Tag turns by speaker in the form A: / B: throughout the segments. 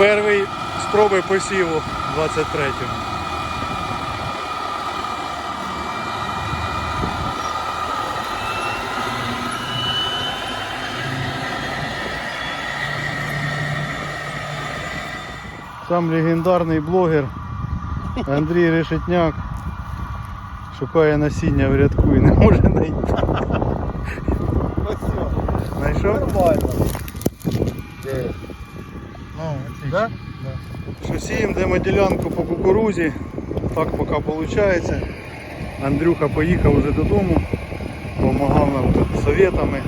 A: Перший спроби посіву 23-му. Сам легендарний блогер Андрій Решетняк шукає насіння в рядку і не може знайти. Знайшов?
B: Нормально.
A: Ну, да? Що сіємо, йдемо ділянку по кукурузі. Так поки виходить. Андрюха поїхав вже додому, допомагав нам тут советами,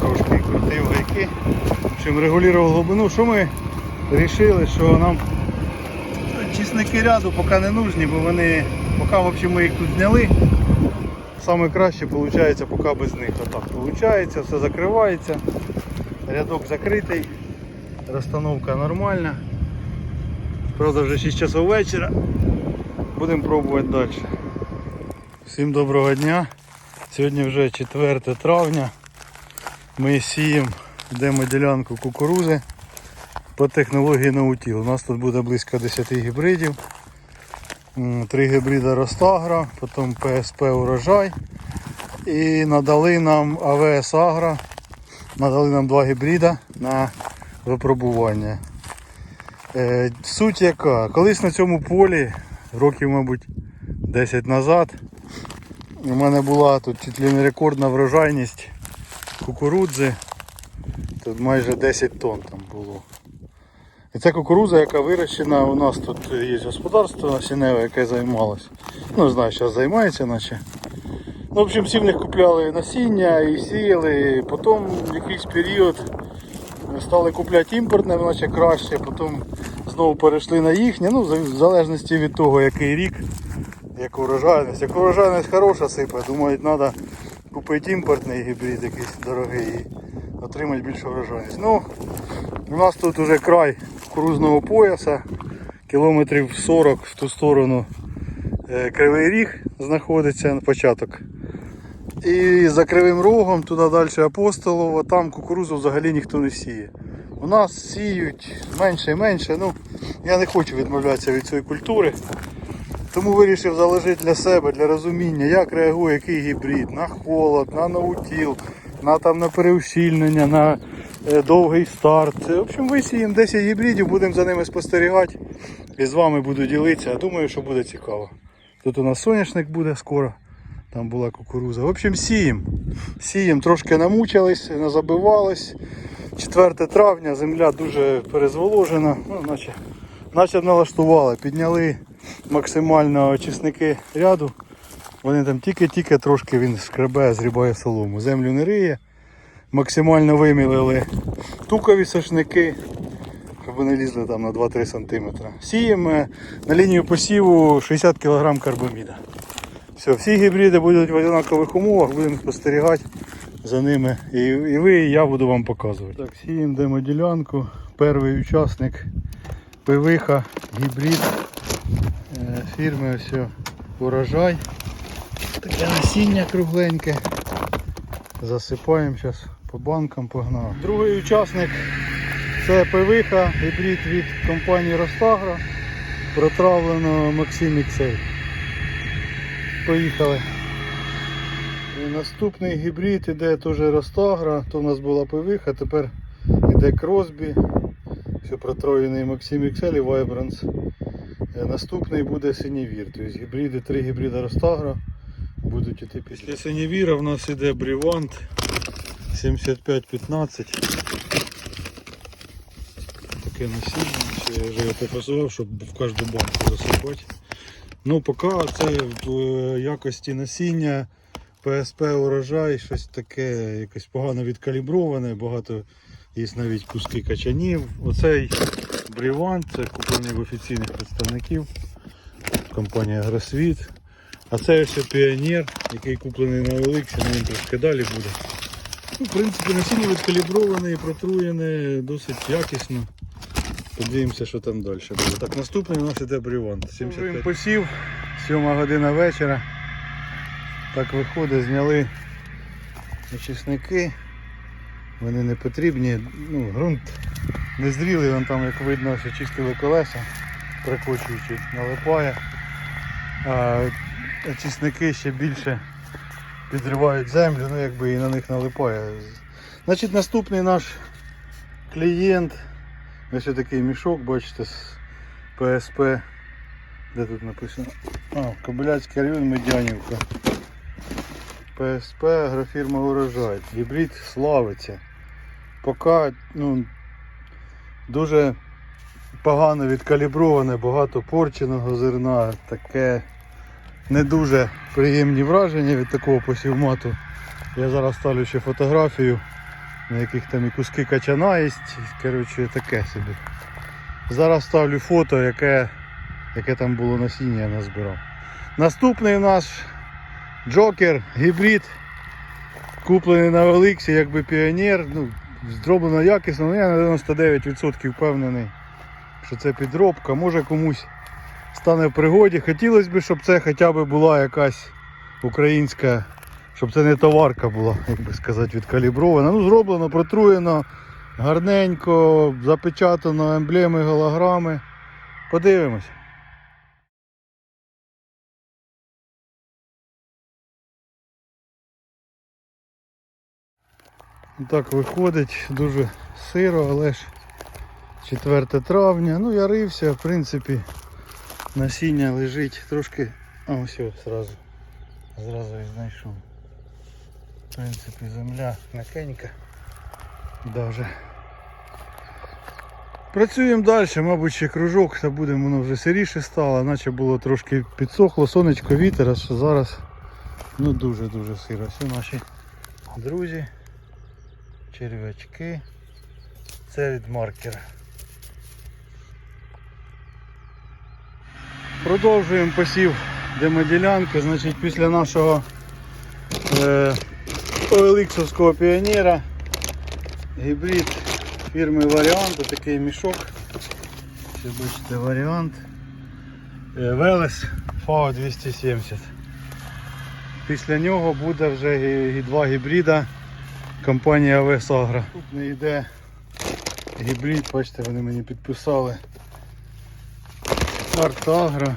A: трошки крутив гайки. В общем, регулював глибину. Що ми вирішили, що нам чесники ряду поки не нужні, бо вони, поки в общем, ми їх тут зняли. Саме краще виходить поки без них. Отак виходить, все закривається. Рядок закритий. Розстановка нормальна. Правда вже 6 часов вечора. Будемо пробувати далі. Всім доброго дня. Сьогодні вже 4 травня. Ми сіємо демоділянку кукурузи по технології наутіл. У нас тут буде близько 10 гібридів. Три гібрида Ростагра, потім ПСП урожай. І надали нам АВС Агро. Надали нам два гібрида на випробування. Е, суть яка? Колись на цьому полі, років, мабуть, 10 назад, у мене була тут чуть ли не рекордна врожайність кукурудзи. Тут майже 10 тонн там було. І це кукурудза, яка вирощена, у нас тут є господарство насінневе, яке займалось. Ну, знаю, зараз займається наче. Ну, в общем, всі в них купляли насіння і сіяли. Потім якийсь період стали купляти імпортне, наче краще, потім знову перейшли на їхнє. Ну, в залежності від того, який рік, яка урожайність. Як урожайність хороша сипе, думають, треба купити імпортний гібрид якийсь дорогий і отримати більшу урожайність. Ну, у нас тут вже край кукурузного пояса, кілометрів 40 в ту сторону е, Кривий Ріг знаходиться початок. І за кривим рогом туди далі апостолово, там кукурузу взагалі ніхто не сіє. У нас сіють менше і менше. Ну, я не хочу відмовлятися від цієї культури. Тому вирішив залежити для себе, для розуміння, як реагує який гібрид на холод, на наутіл, на, там, на переущільнення, на е, довгий старт. Це, В общем, висіємо 10 гібридів, будемо за ними спостерігати і з вами буду ділитися. Думаю, що буде цікаво. Тут у нас соняшник буде скоро. Там була кукуруза. В общем, сіємо. Сіємо, трошки намучились, назабивались. 4 травня, земля дуже перезволожена. Ну, наче, наче налаштували. Підняли максимально очисники ряду. Вони там тільки-тільки трошки він шкребе, зрібає солому. Землю не риє. Максимально вимілили тукові сошники, щоб вони лізли там на 2-3 см. Сіємо на лінію посіву 60 кг карбаміда. Все, всі гібриди будуть в однакових умовах, будемо спостерігати за ними. І, і ви, і я буду вам показувати. Так, сіємо демоділянку. Перший учасник пивиха, гібрид е, фірми ось урожай. Таке насіння кругленьке. Засипаємо зараз по банкам погнав. Другий учасник це пивиха, гібрид від компанії Ростагро. Протравлено Максим Іксей. Поїхали. І наступний гібрид іде теж Ростагра, то в нас була пивиха, тепер іде Кросбі, все протроєний Максим XL і Vibrance. Е, Наступний буде Синівір. Тобто гібриди, три гібриди Ростагра будуть іти після. Після Синівіра в нас іде Брівант 7515. Таке насіння. Я вже його попасував, щоб в кожну банку засипати. Ну, поки це в е, якості насіння, ПСП урожай, щось таке якось погано відкаліброване, багато є навіть куски качанів. Оцей брівант, це куплений в офіційних представників. Компанія Агросвіт. А це ось піонер, який куплений на Олексі, ну, він трошки далі буде. Ну, в принципі, насіння відкаліброване і протруєне досить якісно. Подивимося, що там далі буде. Так, наступний у нас іде брівант. 75. Посів, 7 година вечора. Так виходить, зняли очисники. Вони не потрібні. Ну, ґрунт Не зрілий, він там, як видно, що чистили колеса, прикочуючи, налипає. А чесники ще більше підривають землю, ну якби і на них налипає. Значить, наступний наш клієнт. Ось такий мішок, бачите, з ПСП. Де тут написано? А, Кобиляцький район Медянівка. ПСП, агрофірма урожай. Гібрид славиться. Поки ну, дуже погано відкаліброване, багато порченого зерна, таке не дуже приємні враження від такого посівмату. Я зараз ставлю ще фотографію, на яких там і куски качана є. Коротше, таке собі. Зараз ставлю фото, яке, яке там було насіння, я назбирав. Наступний наш Джокер, гібрид, куплений на Великсі, якби піонер. Ну, зроблено якісно, але я на 99% впевнений, що це підробка. Може комусь стане в пригоді. Хотілося б, щоб це хоча б була якась українська, щоб це не товарка була, як би сказати, відкалібрована. Ну, зроблено, протруєно, гарненько, запечатано емблеми, голограми. Подивимось. Так виходить, дуже сиро, але ж 4 травня. Ну я рився, в принципі, насіння лежить трошки. А все, зразу. Зразу і знайшов. В принципі, земля м'якенька. Даже. Працюємо далі, мабуть, ще кружок, та буде воно вже сиріше стало, наче було трошки підсохло, сонечко, вітер, а що зараз ну дуже-дуже сиро. Всі наші друзі черв'ячки. Це від маркера. Продовжуємо посів демоділянки. Значить, після нашого е, Олексовського піонера гібрид фірми Варіант, такий мішок. Ще бачите варіант. Е, Велес FAO 270. Після нього буде вже два гібрида компанія АВС. Тут не йде гібрид, бачите, вони мені підписали. Арт Агро.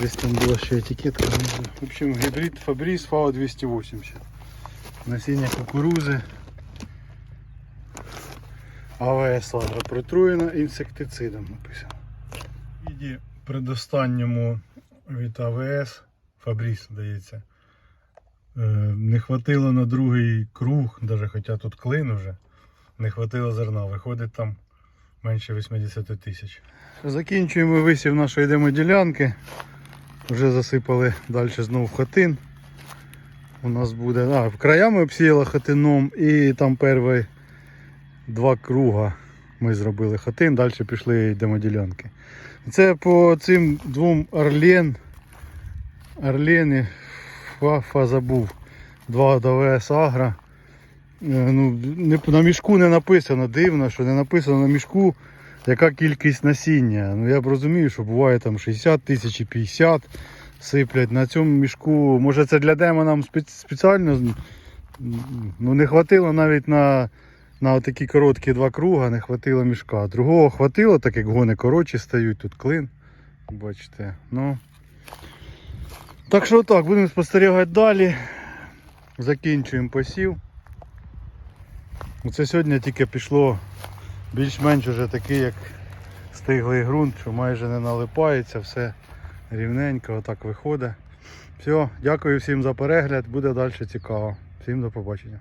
A: Десь там була ще етикетка. В общем, гібрид Фабрис FAO 280. Насіння кукурузи. АВС Агро протруєно інсектицидом написано. В віді предостанньому від АВС Фабрис здається. Е, Не хватило на другий круг, навіть хоча тут клин вже, не хватило зерна. Виходить там менше 80 тисяч. Закінчуємо висів нашої демоділянки. Вже засипали далі знову хатин. У нас буде. А, краями обсіяла хатином і там перші два круга ми зробили хатин, далі пішли демоділянки. Це по цим двом Орлен. Орлени Фафа забув. Два ДВС Агра. Е, Ну, на мішку не написано, дивно, що не написано на мішку, яка кількість насіння. Ну я б розумію, що буває там 60 тисяч і 50 сиплять. На цьому мішку, може це для демо нам спеціально ну, не хватило навіть на, на такі короткі два круга, не хватило мішка. Другого хватило, так як гони коротші стають, тут клин. Бачите. Ну. Так що так, будемо спостерігати далі. Закінчуємо посів. Це сьогодні тільки пішло більш-менш уже такий, як стиглий ґрунт, що майже не налипається, все рівненько, отак виходить. Все, дякую всім за перегляд, буде далі цікаво. Всім до побачення.